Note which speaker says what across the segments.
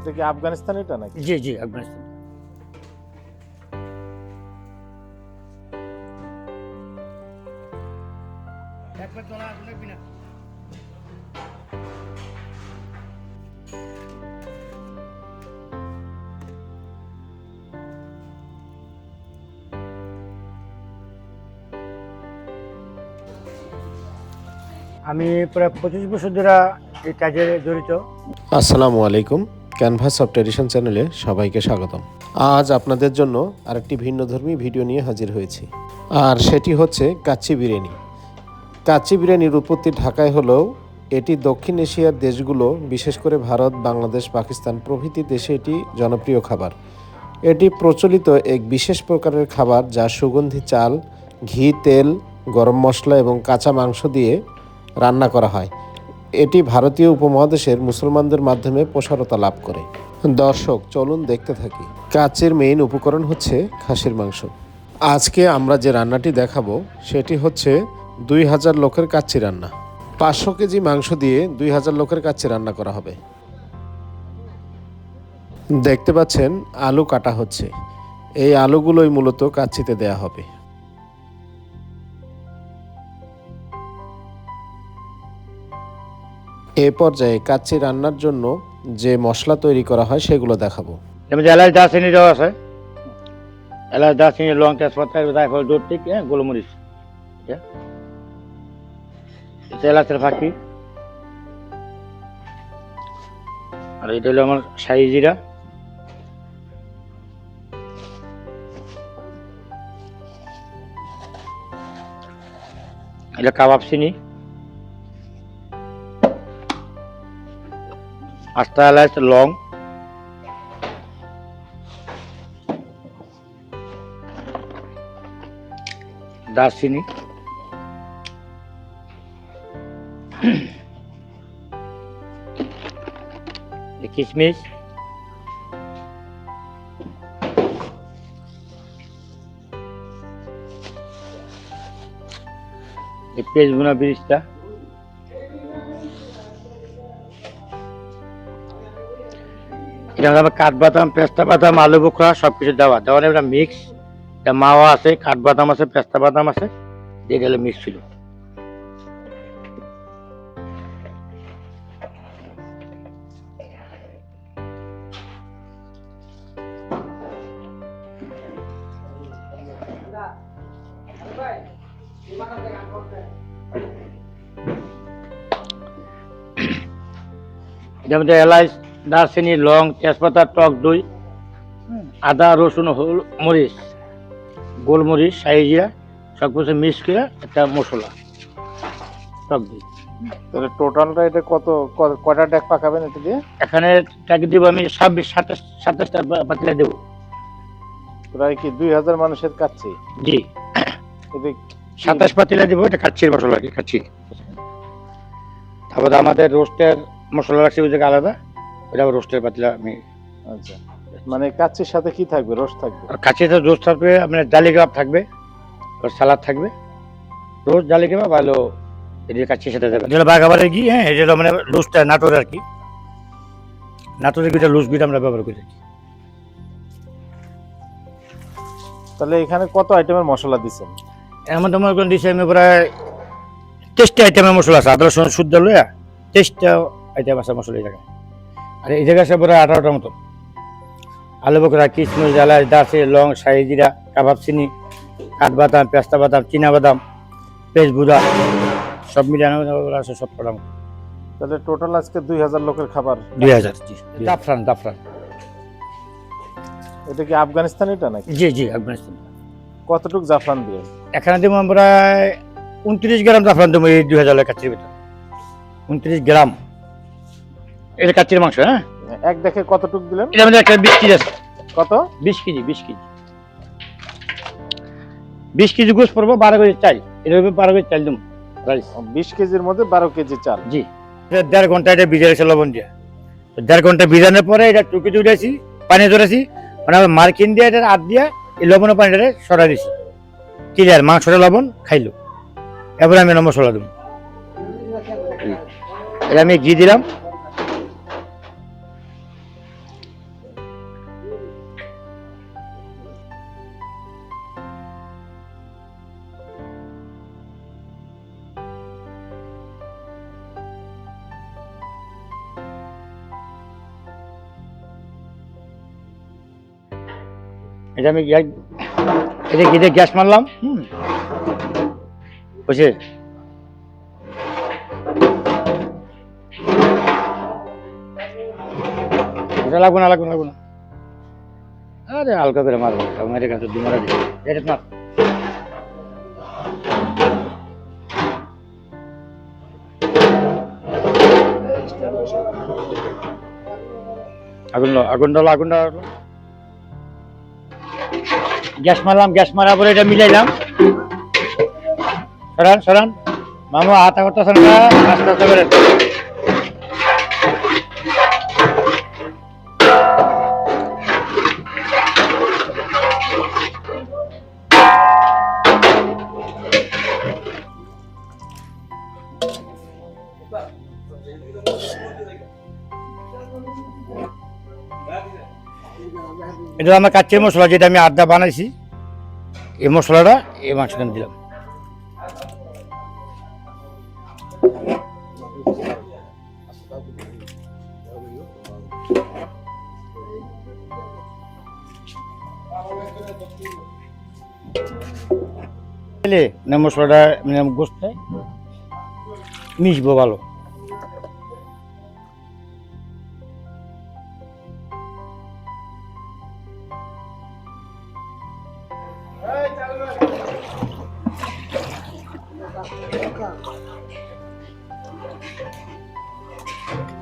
Speaker 1: এটা কি আফগানিস্তান এটা নাকি?
Speaker 2: জি জি আফগানিস্তান। আমি প্রায় পঁচিশ বছর ধরে এই কাজে জড়িত।
Speaker 3: আসসালামু আলাইকুম। ক্যানভাস অফ ট্রেডিশন চ্যানেলে সবাইকে স্বাগতম। আজ আপনাদের জন্য আরেকটি ভিন্নধর্মী ভিডিও নিয়ে হাজির হয়েছি। আর সেটি হচ্ছে কাচ্চি বিরিয়ানি। কাচ্চি বিরিয়ানির উৎপত্তি ঢাকায় হলেও এটি দক্ষিণ এশিয়ার দেশগুলো, বিশেষ করে ভারত, বাংলাদেশ, পাকিস্তান প্রভৃতি দেশে এটি জনপ্রিয় খাবার। এটি প্রচলিত এক বিশেষ প্রকারের খাবার যা সুগন্ধি চাল, ঘি, তেল, গরম মশলা এবং কাঁচা মাংস দিয়ে রান্না করা হয়। এটি ভারতীয় উপমহাদেশের মুসলমানদের মাধ্যমে প্রসারতা লাভ করে। দর্শক, চলুন দেখতে থাকি। কাচের মেইন উপকরণ হচ্ছে খাসির মাংস। আজকে আমরা যে রান্নাটি দেখাবো, সেটি হচ্ছে দুই হাজার লোকের কাচ্চি রান্না। পাঁচশো কেজি মাংস দিয়ে দুই হাজার লোকের কাচ্চি রান্না করা হবে। দেখতে পাচ্ছেন, আলু কাটা হচ্ছে। এই আলুগুলোই মূলত কাচ্চিতে দেয়া হবে। এ পর্যায়ে কাচ্চি রান্নার জন্য যে মশলা তৈরি করা হয় সেগুলো দেখাবো।
Speaker 2: মধ্যে এলাচ, দারচিনি দেওয়া আছে। এলাচ, দারচিনি, লং তেজপাতা, জায়ফল ঠিক হ্যাঁ গোলমরিচ এটা এলাচের ফাঁকি। আর এটা হলো আমার শাহি জিরা। এটা কাবাব চিনি। আস্তা এলাচ লং দারচিনি কিশমিশ পেঁয়াজ বোনা ব্রিজটা কাঠবাদাম পেস্তা বাদাম, আলু বোখরা সব কিছু দেওয়া দেওয়া এটা মিক্স এটা মাওয়া আছে কাঠবাদাম আছে, পেস্তা বাদাম আছে, দিয়ে গেলে মিক্স ছিল। মধ্যে এলাচ দারচিনি লং তেজপাতা টক দই আদা রসুন হল মরিচ গোলমরিচ সাইজিরা সব কিছু মিক্স করে একটা মশলা টক দই।
Speaker 1: তাহলে টোটালটা এটা কত ক- কয়টা ডেক পাকাবেন এটা দিয়ে?
Speaker 2: এখানে টাকি দেবো আমি ছাব্বিশ সাতাশ সাতাশটা পাতিলা দেবো।
Speaker 1: প্রায় কি দুই হাজার মানুষের কাচ্ছি?
Speaker 2: জি। সাতাশ পাতিলা দেবো এটা কাচ্ছির মশলা কি কাচ্ছি। তারপরে আমাদের রোস্টের মশলা রাখছি ওই জায়গায় আলাদা। ওটা আবার রোস্টের পাতিলা আমি
Speaker 1: আচ্ছা। মানে কাচ্চির সাথে কি থাকবে? রস থাকবে?
Speaker 2: আর কাছে তো রোস্ট থাকবে আপনার ডালি কাবাব থাকবে আর সালাদ থাকবে। রোজ ডালি কাবাব ভালো এটা কাছের সাথে দেবে যেটা বাঘাবারে ঘি হ্যাঁ এটা মানে লুজটা নাটোর আর কি। নাটোরের ঘিটা লুজ ঘিটা আমরা ব্যবহার করি।
Speaker 1: তাহলে এখানে কত আইটেমের মশলা দিচ্ছেন?
Speaker 2: এর মধ্যে মনে করেন দিচ্ছি আমি প্রায় তেইশটা আইটেমের মশলা আছে। আদা রসুন শুদ্ধ লইয়া তেইশটা আইটেম আছে মশলা এই জায়গায়। আর এই জায়গায় আছে প্রায় আঠারোটার মতো। আলু বকরা কিশমিশ এলাচ দাসে লং শাহি জিরা কাবাব চিনি কাঠবাদাম পেস্তা বাদাম চীনা বাদাম বুড়া সব মিলানো আছে সব কটা
Speaker 1: তাহলে টোটাল আজকে দুই হাজার লোকের খাবার।
Speaker 2: দুই হাজার জি জাফরান জাফরান।
Speaker 1: এটা কি আফগানিস্তান এটা নাকি?
Speaker 2: জি জি আফগানিস্তান।
Speaker 1: কতটুক জাফরান দিয়ে?
Speaker 2: এখানে দেবো আমরা উনত্রিশ গ্রাম জাফরান দেবো এই দুই হাজার কাচ্চির ভিতরে। উনত্রিশ গ্রাম। এটা কাচ্চির মাংস হ্যাঁ?
Speaker 1: এক দেখে কতটুক দিলেন?
Speaker 2: এটা আমাদের একটা বিশ কেজি আছে।
Speaker 1: কত?
Speaker 2: বিশ কেজি বিশ কেজি। বিশ কেজি গোস পড়ব বারো কেজি চাল। এটা হবে বারো কেজি চাল দেবো রাইস।
Speaker 1: বিশ কেজির মধ্যে বারো কেজি চাল।
Speaker 2: জি। এটা দেড় ঘণ্টা এটা ভিজে রেখেছে লবণ দিয়ে। দেড় ঘণ্টা ভিজানোর পরে এটা টুকি তুলেছি পানি ধরেছি। মানে আমরা মার্কিন দিয়ে এটা হাত দিয়ে এই লবণের পানিটা সরাই দিছি। ক্লিয়ার মাংসটা লবণ খাইলো। এবার আমি মশলা দেবো। এটা আমি ঘি দিলাম। এটা আমি এটা এটা গ্যাস মারলাম? হুম। বুঝছে এটা লাগবে না লাগবে না লাগবে না। আরে হালকা করে মারবো। মেরে কাছে দু মারা দিই এটা না আগুন লো আগুন ডালো আগুন ডালো গ্যাস মারলাম, গ্যাস মারার পরে এটা মিলাইলাম। সরান সরান। মামু আতা করতেছেন আস্তে আস্তে করে। এটা আমার কাচ্চি মশলা যেটা আমি আড্ডা বানাইছি, এই মশলাটা এই মাংসটা আমি দিলাম মশলাটা মানে গোস্ত, মিশবো ভালো। Thank you.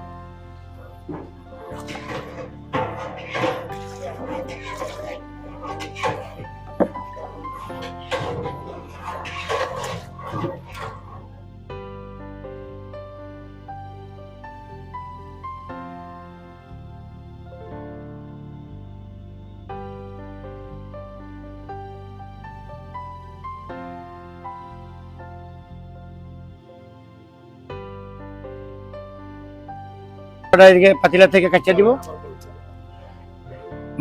Speaker 2: এদিকে পাতিলা থেকে কাচ্চা দিব।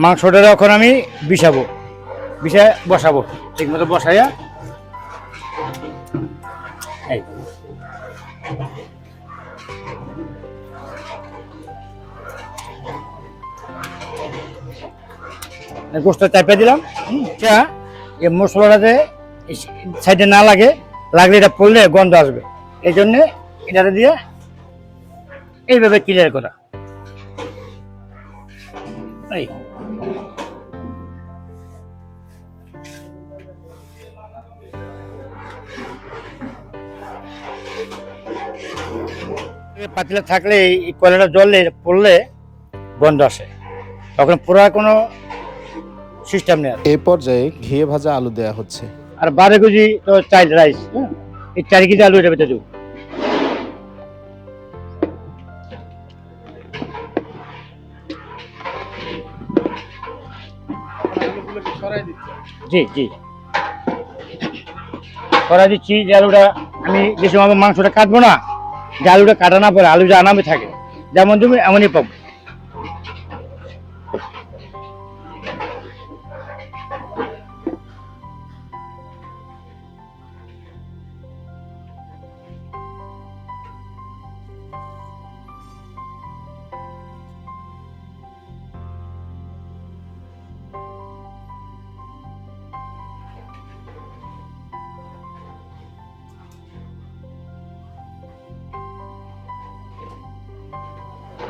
Speaker 2: মাংসটা এখন আমি বিছাবো বিছায় বসাবো ঠিক মতো বসাইয়া। এই। গোষ্ঠটা চাপে দিলাম। এটা মশলাটাতে সাইডে না লাগে, লাগলে এটা পড়লে গন্ধ আসবে। এই জন্যে এটাতে দিয়ে এইভাবে ক্লিয়ার করা। এই। পাতিলা থাকলে এই কয়লাটা জলে পড়লে গন্ধ আসে। তখন পুরা কোনো সিস্টেম নেই আর।
Speaker 3: এ পর্যায়ে ঘিয়ে ভাজা আলু দেয়া হচ্ছে।
Speaker 2: আর বারো কেজি তো চাইল্ড রাইস হ্যাঁ? এই চার কেজি আলু এটা বেঁচে দেবো। জি জি। করা দিচ্ছি, যে আলুটা আমি যে সময় মাংসটা কাটবো না। যে আলুটা কাটানোর পরে আলু যে আনামে থাকে। যেমন তুমি, এমনই পাবো।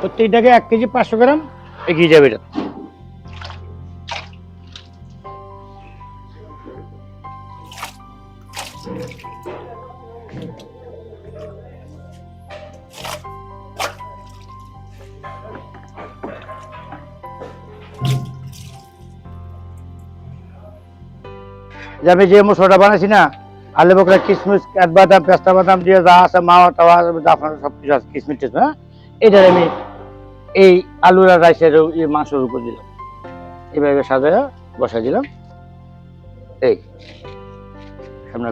Speaker 2: প্রত্যেকটাকে এক কেজি পাঁচশো গ্রাম এগিয়ে যাবে এটা। আমি যে মশলাটা বানাইছি না আলু বকরা কিশমিশ কাঠবাদাম পেস্তা বাদাম দিয়ে যা আছে মাওয়া টাওয়া আপনার সব কিছু আছে কিশমিশ টিশমিশ, হ্যাঁ? এটা আমি এই আলু আর রাইসের মাংসের উপর দিলাম। এভাবে সাজায় বসাই দিলাম। এই, সামনে।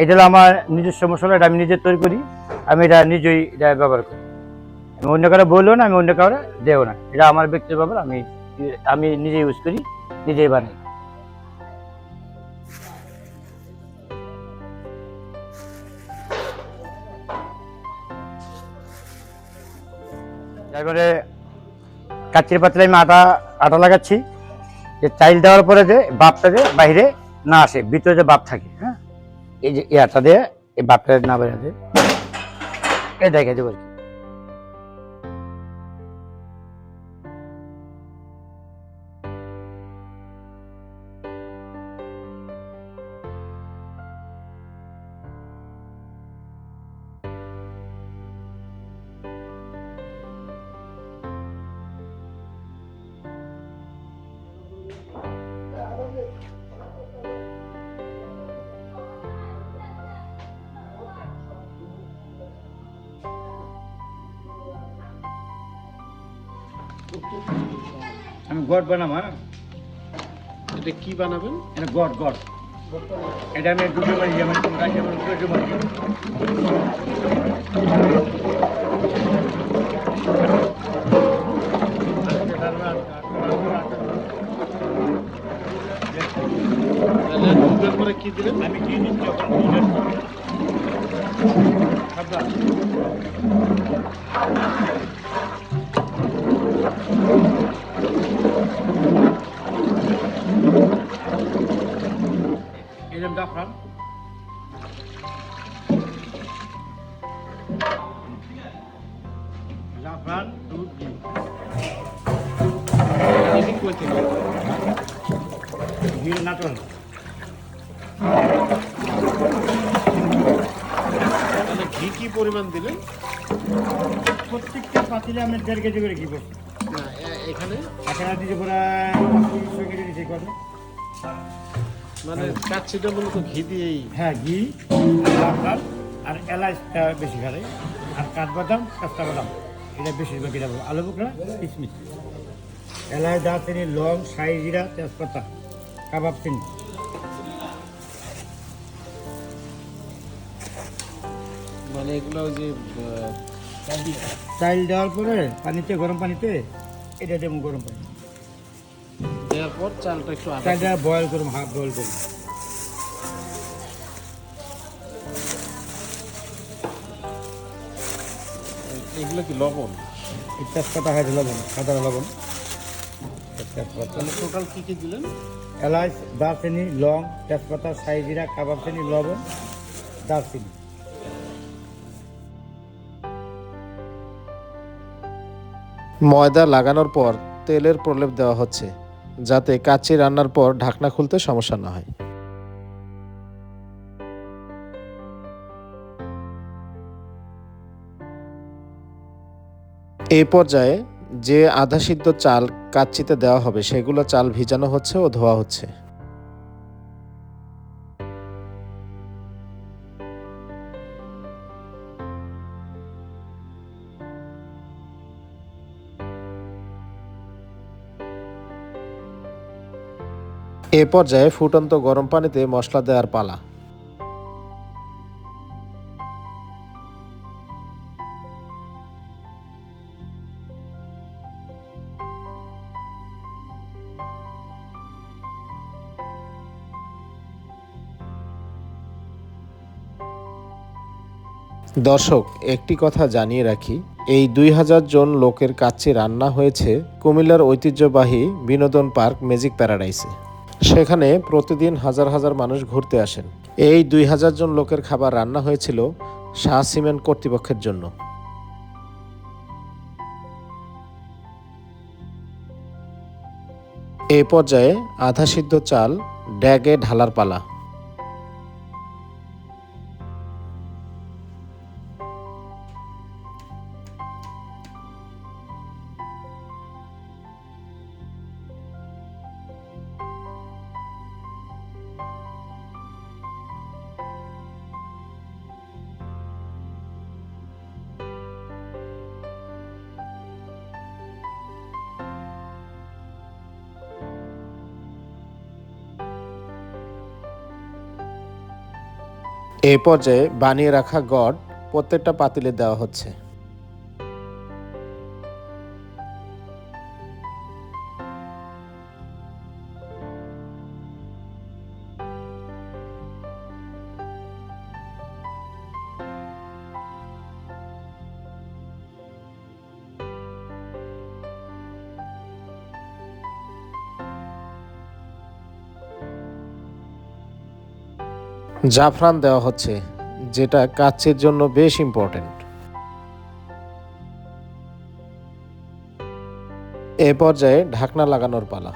Speaker 2: এটা হলো আমার নিজস্ব মশলা, এটা আমি নিজে তৈরি করি। আমি এটা নিজেই এটা ব্যবহার করি। আমি অন্য কারও বললেও না, আমি অন্য কারও দেও না। এটা আমার ব্যক্তিগত ব্যাপার, আমি আমি নিজে ইউজ করি, নিজেই বানাই। তারপরে কাচির পাত্রে আমি আটা আটা লাগাচ্ছি। যে চাইল দেওয়ার পরে যে বাপটা যে বাইরে না আসে, ভিতরে যে বাপ থাকে হ্যাঁ? এই যে এই আটা দিয়ে এই বাপটা না বেরোতে এই দেখে দেবো আর কি। গড় বানাম হ্যাঁ?
Speaker 3: এটা কি বানাবেন?
Speaker 2: এটা গড় গড়। এটা আমি দুটো মারি যেমন তোমরা যেমন দুটো মারি
Speaker 3: দুধের পরে কি দিলেন?
Speaker 2: আমি দিয়ে দিচ্ছি খাবার জাফরান। জাফরান দুধ ঘি নাটন
Speaker 3: তাহলে ঘি কি পরিমাণ দিলেন
Speaker 2: প্রত্যেকটা পাতিলে আমরা দেড় কেজি করে ঘি
Speaker 3: এখানে?
Speaker 2: এখানে দিতে কেজি দিচ্ছি কত
Speaker 3: মানে কাচ্ছিটা মূলত ঘি দিয়েই
Speaker 2: হ্যাঁ ঘি জাফরান আর এলাচটা বেশি খালে আর কাঠবাদাম কাঁচা বাদাম এটা বেশিরভাগ এটা আলু বোকরা কিশমিশ এলাচ দারচিনি লং সাই জিরা তেজপাতা কাবাব চিনি।
Speaker 3: মানে এগুলো যে
Speaker 2: চাইল দেওয়ার পরে পানিতে গরম পানিতে এটা দেবো গরম পানি
Speaker 3: দেওয়ার পর চালটা একটু আদা
Speaker 2: চাইলটা বয়েল করুন হাফ বয়েল করুন।
Speaker 3: এগুলো কি লবণ?
Speaker 2: তেজপাতা হয় লবণ সাদা লবণ।
Speaker 3: টোটাল কি কি দিলেন?
Speaker 2: এলাচ দারচিনি লং তেজপাতা সাই জিরা কাবাব চিনি লবণ দারচিনি।
Speaker 3: ময়দা লাগানোর পর তেলের প্রলেপ দেওয়া হচ্ছে। যাতে কাচ্চি রান্নার পর ঢাকনা খুলতে সমস্যা না হয়। এই পর্যায়ে যে আধা সিদ্ধ চাল কাচ্চিতে দেওয়া হবে, সেগুলো চাল ভিজানো হচ্ছে ও ধোয়া হচ্ছে। এ পর্যায়ে ফুটন্ত গরম পানিতে মশলা দেওয়ার পালা। দর্শক, একটি কথা জানিয়ে রাখি, এই দুই হাজার জন লোকের কাছে রান্না হয়েছে কুমিল্লার ঐতিহ্যবাহী বিনোদন পার্ক ম্যাজিক প্যারাডাইসে। সেখানে প্রতিদিন হাজার হাজার মানুষ ঘুরতে আসেন। এই দুই হাজার জন লোকের খাবার রান্না হয়েছিল শাহ সিমেন্ট কর্তৃপক্ষের জন্য। এ পর্যায়ে আধা সিদ্ধ চাল, ড্যাগে ঢালার পালা। এই পর্যায়ে বানিয়ে রাখা গড় প্রত্যেকটা পাতিলে দেওয়া হচ্ছে। জাফরান দেওয়া হচ্ছে যেটা কাচ্চির জন্য বেশ ইম্পর্টেন্ট এ পর্যায়ে ঢাকনা লাগানোর পালা।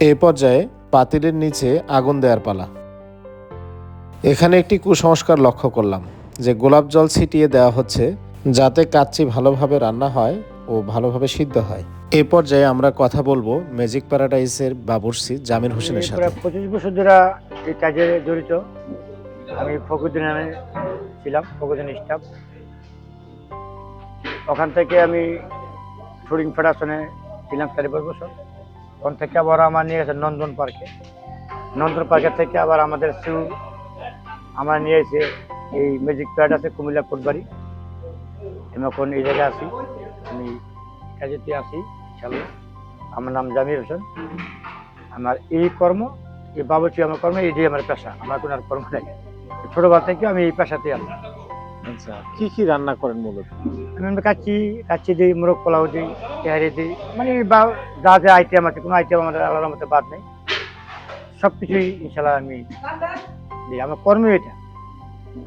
Speaker 3: এ পর্যায়ে পাতিলের নিচে আগুন দেওয়ার পালা। এখানে একটি কুসংস্কার লক্ষ্য করলাম, যে গোলাপ জল ছিটিয়ে দেওয়া হচ্ছে যাতে কাচ্চি ভালোভাবে রান্না হয় ও ভালোভাবে সিদ্ধ হয়। এ পর্যায়ে আমরা কথা বলব ম্যাজিক প্যারাডাইসের বাবুর্সি জামির হোসেনের সাথে।
Speaker 2: পঁচিশ বছর ধরে এই কাজে জড়িত। আমি ফখরুদ্দিন নামে ছিলাম, ফখরুদ্দিন স্টাফ। ওখান থেকে আমি শুটিং ফেডারেশনে ছিলাম চারি বছর। ওখান থেকে আবার আমার নিয়ে গেছে নন্দন পার্কে নন্দন পার্কের থেকে আবার আমাদের সিউ আমার নিয়ে এসে এই ম্যাজিক প্যাড আছে, কুমিল্লা কোটবাড়ি। আমি এখন এই জায়গায় আছি। আমি কাজেতে আছি ইনশাল্লাহ আমার নাম জামির হোসেন। আমার এই কর্ম, এই বাবুচি আমার কর্ম এটাই আমার পেশা। আমার কোনো আর কর্ম নাই। ছোটবেলা থেকে আমি এই পেশাতে আছি।
Speaker 1: আচ্ছা। কি কি রান্না করেন মূলত?
Speaker 2: আমি কাচ্চি কাচ্চি দিই মোরগ পোলাও দিই তেহারি দিই মানে বা যা যা আইটেম আছে কোনো আইটেম আমাদের আলাদা মতো বাদ নেই। সব কিছুই ইনশাল্লাহ আমি দিই। আমার কর্মই এটা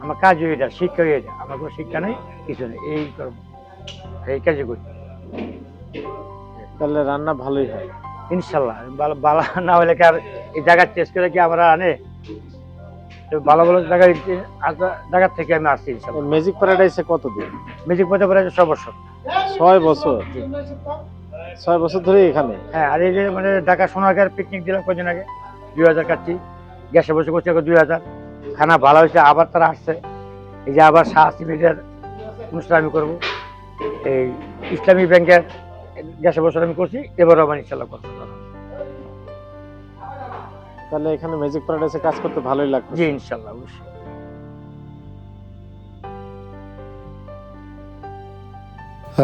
Speaker 2: আমার কাজও এটা শিক্ষাই এটা আমার কোনো শিক্ষা নেই কিছু নেই এই কর্ম এই কাজই করি।
Speaker 1: তাহলে রান্না ভালোই হয়।
Speaker 2: ইনশাল্লাহ ভালো ভালো না হলে কি আর এই জায়গা টেস্ট করে কি আমরা আনে? ভালো ভালো জায়গায় জায়গার থেকে আমি আসছি
Speaker 1: ম্যাজিক প্যারাডাইসে কত দিন
Speaker 2: মিউজিক পথে পড়ে ছ বছর।
Speaker 1: ছয় বছর? ছয় বছর ধরে এখানে?
Speaker 2: হ্যাঁ আর এই যে মানে ঢাকা সোনারগাঁর পিকনিক দিলাম কদিন আগে? দুই হাজার কাটছি। গ্যাসে বসে করছি এখন দুই হাজার। খানা ভালো হয়েছে আবার তারা আসছে। এই যে আবার শাহ মিডিয়ার অনুষ্ঠান আমি করব। এই ইসলামী ব্যাংকের গ্যাসে বছর আমি করছি এবারও আমার ইনশাল্লাহ করব।
Speaker 1: তাহলে এখানে ম্যাজিক প্যারাডাইসে কাজ করতে ভালোই লাগবে।
Speaker 2: জি ইনশাআল্লাহ অবশ্যই।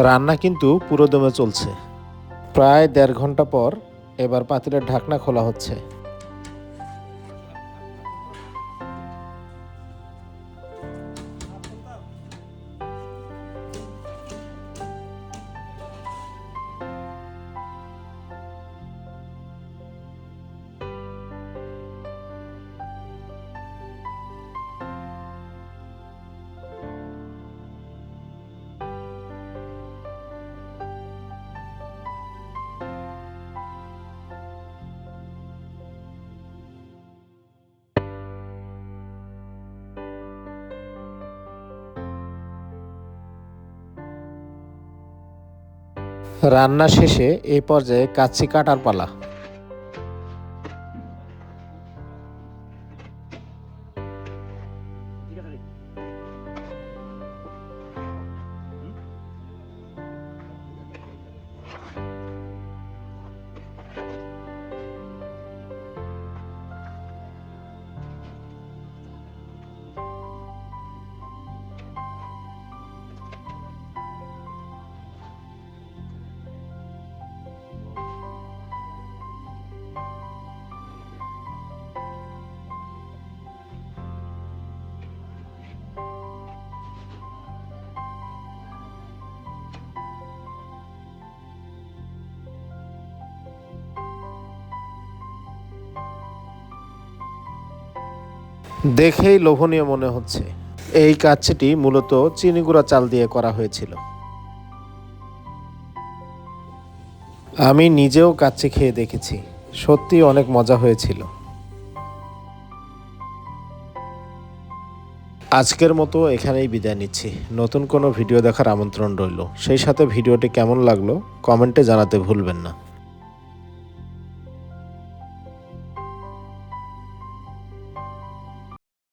Speaker 3: রান্না কিন্তু পুরো দমে চলছে। প্রায় দেড় ঘণ্টা পর এবার পাতিলের ঢাকনা খোলা হচ্ছে। রান্না শেষে এই পর্যায়ে কাচ্চি কাটার পালা। দেখেই লোভনীয় মনে হচ্ছে। এই কাচ্চিটি মূলত চিনিগুড়া চাল দিয়ে করা হয়েছিল। আমি নিজেও কাচ্চি খেয়ে দেখেছি। সত্যি অনেক মজা হয়েছিল। আজকের মতো এখানেই বিদায় নিচ্ছি। নতুন কোনো ভিডিও দেখার আমন্ত্রণ রইল। সেই সাথে ভিডিওটি কেমন লাগল কমেন্টে জানাতে ভুলবেন না।